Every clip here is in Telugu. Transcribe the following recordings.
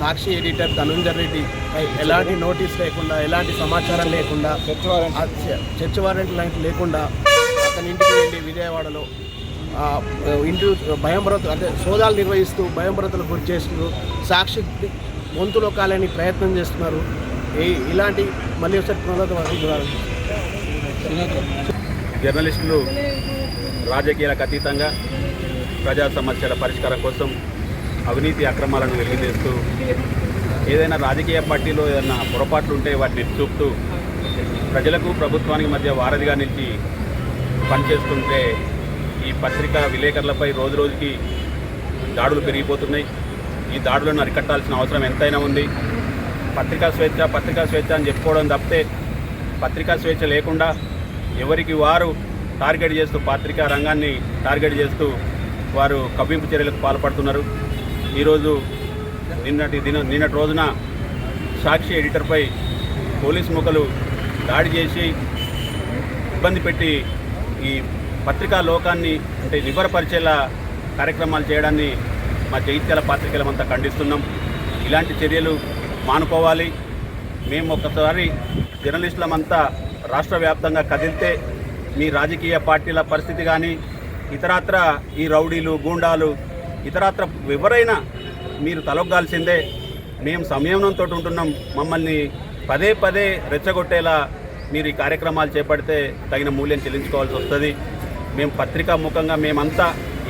సాక్షి ఎడిటర్ ధనుంజర్ రెడ్డి ఎలాంటి నోటీస్ లేకుండా ఎలాంటి సమాచారం లేకుండా చర్చ్ వారెంట్. లాంటి లేకుండా అతని ఇంటికి వెళ్ళి విజయవాడలో ఇంటి భయంభరత అంటే సోదాలు నిర్వహిస్తూ భయంభరతలకు గురి చేస్తూ సాక్షి గొంతులో కాలని ప్రయత్నం చేస్తున్నారు. ఈ ఇలాంటి మళ్ళీ ఒకసారి పునరుద్ధరణ జర్నలిస్టులు రాజకీయాలకు అతీతంగా ప్రజా సమస్యల పరిష్కారం కోసం అవినీతి అక్రమాలను వెలిగితేస్తూ ఏదైనా రాజకీయ పార్టీలో ఏదైనా పొరపాట్లు ఉంటే వాటిని చూపుతూ ప్రజలకు ప్రభుత్వానికి మధ్య వారధిగా నిలిచి పనిచేస్తుంటే ఈ పత్రికా విలేకరులపై రోజు రోజుకి దాడులు పెరిగిపోతున్నాయి. ఈ దాడులను అరికట్టాల్సిన అవసరం ఎంతైనా ఉంది. పత్రికా స్వేచ్ఛ పత్రికా స్వేచ్ఛ అని చెప్పుకోవడం తప్పితే పత్రికా స్వేచ్ఛ లేకుండా ఎవరికి వారు టార్గెట్ చేస్తూ పత్రికా రంగాన్ని టార్గెట్ చేస్తూ వారు కవ్వింపు చర్యలకు పాల్పడుతున్నారు. ఈరోజు నిన్నటి దిన నిన్నటి రోజున సాక్షి ఎడిటర్పై పోలీస్ ముఖలు దాడి చేసి ఇబ్బంది పెట్టి ఈ పత్రికా లోకాన్ని అంటే నిబరపరిచేలా కార్యక్రమాలు చేయడాన్ని మా జగిత్యాల పాత్రికలమంతా ఖండిస్తున్నాం. ఇలాంటి చర్యలు మానుకోవాలి. మేము ఒకసారి జర్నలిస్టులమంతా రాష్ట్ర వ్యాప్తంగా కదిలితే మీ రాజకీయ పార్టీల పరిస్థితి కానీ ఇతరత్ర ఈ రౌడీలు గూండాలు ఇతరత్ర ఎవరైనా మీరు తలొగ్గాల్సిందే. మేము సంయమనంతో ఉంటున్నాం. మమ్మల్ని పదే పదే రెచ్చగొట్టేలా మీరు ఈ కార్యక్రమాలు చేపడితే తగిన మూల్యం చెల్లించుకోవాల్సి వస్తుంది. మేము పత్రికా ముఖంగా మేమంతా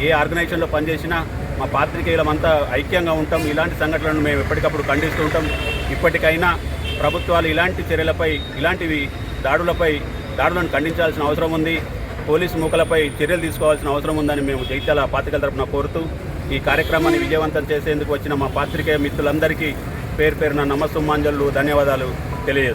ఏ ఆర్గనైజేషన్లో పనిచేసినా మా పాత్రికేయులమంతా ఐక్యంగా ఉంటాం. ఇలాంటి సంఘటనలను మేము ఎప్పటికప్పుడు ఖండిస్తూ ఉంటాం. ఇప్పటికైనా ప్రభుత్వాలు ఇలాంటి చర్యలపై ఇలాంటివి దాడులపై దాడులను ఖండించాల్సిన అవసరం ఉంది. పోలీసు మూకలపై చర్యలు తీసుకోవాల్సిన అవసరం ఉందని మేము జైత్యాల పాత్రికల తరపున కోరుతూ ఈ కార్యక్రమాన్ని విజయవంతం చేసేందుకు వచ్చిన మా పాత్రికేయ మిత్రులందరికీ పేరు పేరున నమస్సుమాంజలు ధన్యవాదాలు తెలియజేస్తాను